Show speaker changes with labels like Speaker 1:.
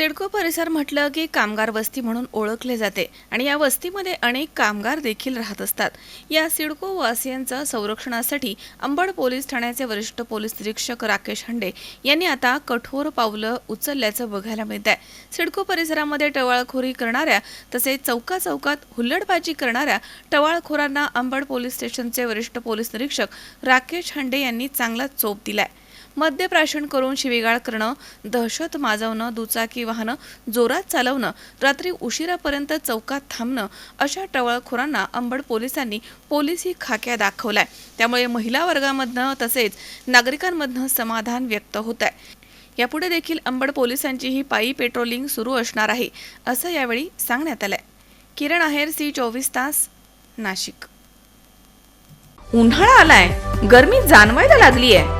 Speaker 1: सिडको परिसर म्हटलं की कामगार वस्ती म्हणून ओळखले जाते आणि या वस्तीमध्ये अनेक कामगार देखील राहत असतात. या सिडको वासियांचं संरक्षणासाठी अंबड पोलीस ठाण्याचे वरिष्ठ पोलीस निरीक्षक राकेश हंडे यांनी आता कठोर पावलं उचलल्याचं बघायला मिळत आहे सिडको परिसरामध्ये टवाळखोरी करणाऱ्या तसेच चौका चौकात हुल्लडबाजी करणाऱ्या टवाळखोरांना अंबड पोलीस स्टेशनचे वरिष्ठ पोलीस निरीक्षक राकेश हंडे यांनी चांगला चोप दिलाय. मद्यप्राशन करून शिवीगाळ करणं दहशत माजवणं दुचाकी वाहनं जोरात चालवणं रात्री उशिरापर्यंत चौकात थांबणं अशा टवळखोरांना अंबड पोलिसांनी पोलिसी खाक्या दाखवलाय. त्यामुळे महिला वर्गामधनं तसेच नागरिकांमधनं समाधान व्यक्त होत आहे यापुढे देखील अंबड पोलिसांची ही पायी पेट्रोलिंग सुरू असणार आहे असं यावेळी सांगण्यात आलंय. किरण आहेर सी चोवीस तास नाशिक. उन्हाळा आलाय. गर्मी जाणवायला लागली आहे